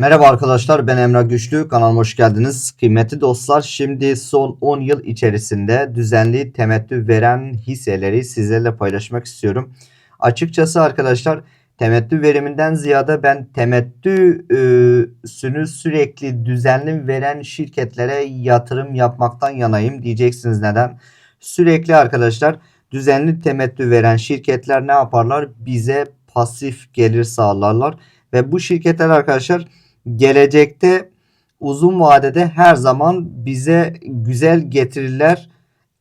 Merhaba arkadaşlar ben Emrah Güçlü kanalıma hoş geldiniz. Kıymetli dostlar şimdi son 10 yıl içerisinde düzenli temettü veren hisseleri sizlerle paylaşmak istiyorum. Açıkçası arkadaşlar temettü veriminden ziyade ben temettüsünü sürekli düzenli veren şirketlere yatırım yapmaktan yanayım diyeceksiniz neden? Sürekli arkadaşlar düzenli temettü veren şirketler ne yaparlar? Bize pasif gelir sağlarlar ve bu şirketler arkadaşlar gelecekte uzun vadede her zaman bize güzel getiriler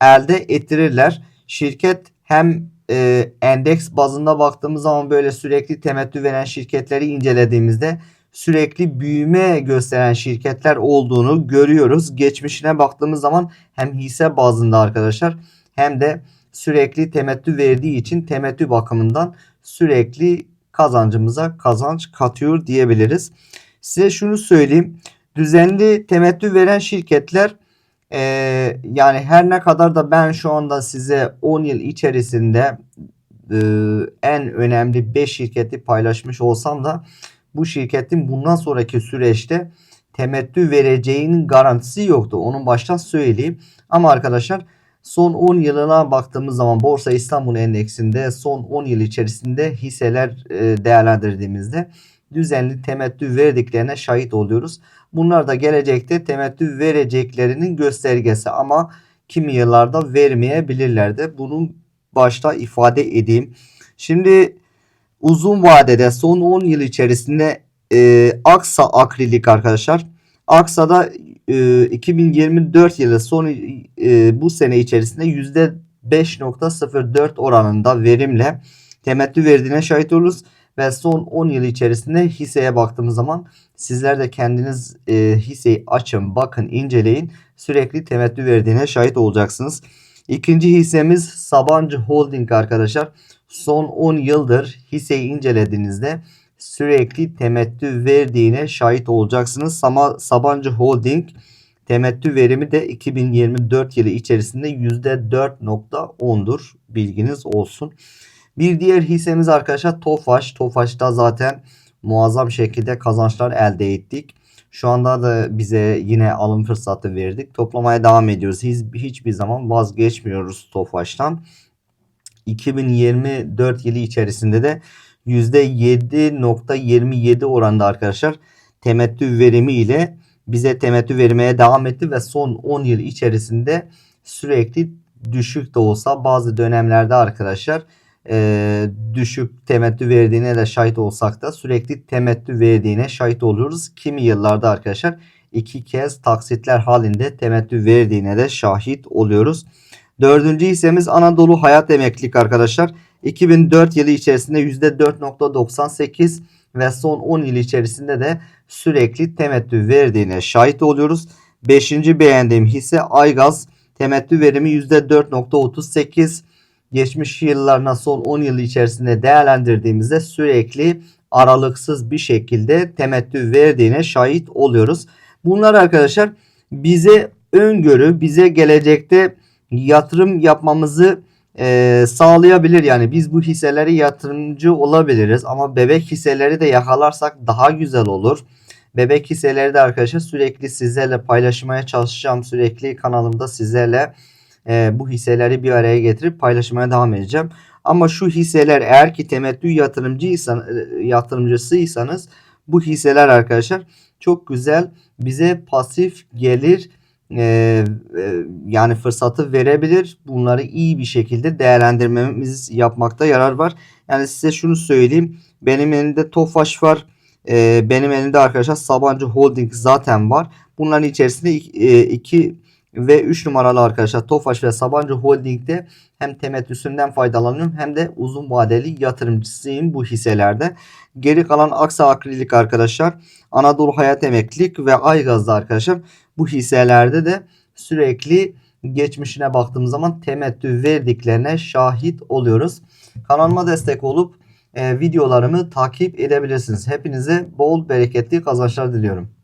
elde ettirirler. Şirket hem e, endeks bazında baktığımız zaman böyle sürekli temettü veren şirketleri incelediğimizde sürekli büyüme gösteren şirketler olduğunu görüyoruz. Geçmişine baktığımız zaman hem hisse bazında arkadaşlar hem de sürekli temettü verdiği için temettü bakımından sürekli kazancımıza kazanç katıyor diyebiliriz. Size şunu söyleyeyim. Düzenli temettü veren şirketler e, yani her ne kadar da ben şu anda size 10 yıl içerisinde e, en önemli 5 şirketi paylaşmış olsam da bu şirketin bundan sonraki süreçte temettü vereceğinin garantisi yoktu. Onun baştan söyleyeyim. Ama arkadaşlar son 10 yılına baktığımız zaman Borsa İstanbul Endeksinde son 10 yıl içerisinde hisseler e, değerlendirdiğimizde düzenli temettü verdiklerine şahit oluyoruz. Bunlar da gelecekte temettü vereceklerinin göstergesi ama kimi yıllarda vermeyebilirler de. Bunu başta ifade edeyim. Şimdi uzun vadede son 10 yıl içerisinde e, Aksa Akrilik arkadaşlar. Aksa'da e, 2024 yılı son e, bu sene içerisinde %5.04 oranında verimle temettü verdiğine şahit oluruz ve son 10 yıl içerisinde hisseye baktığımız zaman sizler de kendiniz e, hisseyi açın, bakın, inceleyin. Sürekli temettü verdiğine şahit olacaksınız. İkinci hissemiz Sabancı Holding arkadaşlar. Son 10 yıldır hisseyi incelediğinizde sürekli temettü verdiğine şahit olacaksınız. Ama Sabancı Holding temettü verimi de 2024 yılı içerisinde %4.10'dur. Bilginiz olsun. Bir diğer hissemiz arkadaşlar Tofaş. Tofaş'ta zaten muazzam şekilde kazançlar elde ettik. Şu anda da bize yine alım fırsatı verdik. Toplamaya devam ediyoruz. Hiç, hiçbir zaman vazgeçmiyoruz Tofaş'tan. 2024 yılı içerisinde de %7.27 oranda arkadaşlar temettü verimi ile bize temettü vermeye devam etti ve son 10 yıl içerisinde sürekli düşük de olsa bazı dönemlerde arkadaşlar e, düşük temettü verdiğine de şahit olsak da sürekli temettü verdiğine şahit oluyoruz. Kimi yıllarda arkadaşlar iki kez taksitler halinde temettü verdiğine de şahit oluyoruz. Dördüncü hissemiz Anadolu Hayat Emeklilik arkadaşlar. 2004 yılı içerisinde %4.98 ve son 10 yıl içerisinde de sürekli temettü verdiğine şahit oluyoruz. Beşinci beğendiğim hisse Aygaz temettü verimi %4.38 geçmiş yıllarına son 10 yıl içerisinde değerlendirdiğimizde sürekli aralıksız bir şekilde temettü verdiğine şahit oluyoruz. Bunlar arkadaşlar bize öngörü, bize gelecekte yatırım yapmamızı e, sağlayabilir. Yani biz bu hisseleri yatırımcı olabiliriz ama bebek hisseleri de yakalarsak daha güzel olur. Bebek hisseleri de arkadaşlar sürekli sizlerle paylaşmaya çalışacağım. Sürekli kanalımda sizlerle e, bu hisseleri bir araya getirip paylaşmaya devam edeceğim. Ama şu hisseler eğer ki temettü e, yatırımcısıysanız bu hisseler arkadaşlar çok güzel bize pasif gelir e, e, yani fırsatı verebilir. Bunları iyi bir şekilde değerlendirmemiz yapmakta yarar var. Yani size şunu söyleyeyim. Benim elimde Tofaş var. E, benim elimde arkadaşlar Sabancı Holding zaten var. Bunların içerisinde e, iki ve 3 numaralı arkadaşlar Tofaş ve Sabancı Holding'de hem temettüsünden faydalanıyorum hem de uzun vadeli yatırımcısıyım bu hisselerde. Geri kalan Aksa Akrilik arkadaşlar Anadolu Hayat Emeklilik ve Aygaz'da arkadaşlar bu hisselerde de sürekli geçmişine baktığımız zaman temettü verdiklerine şahit oluyoruz. Kanalıma destek olup e, videolarımı takip edebilirsiniz. Hepinize bol bereketli kazançlar diliyorum.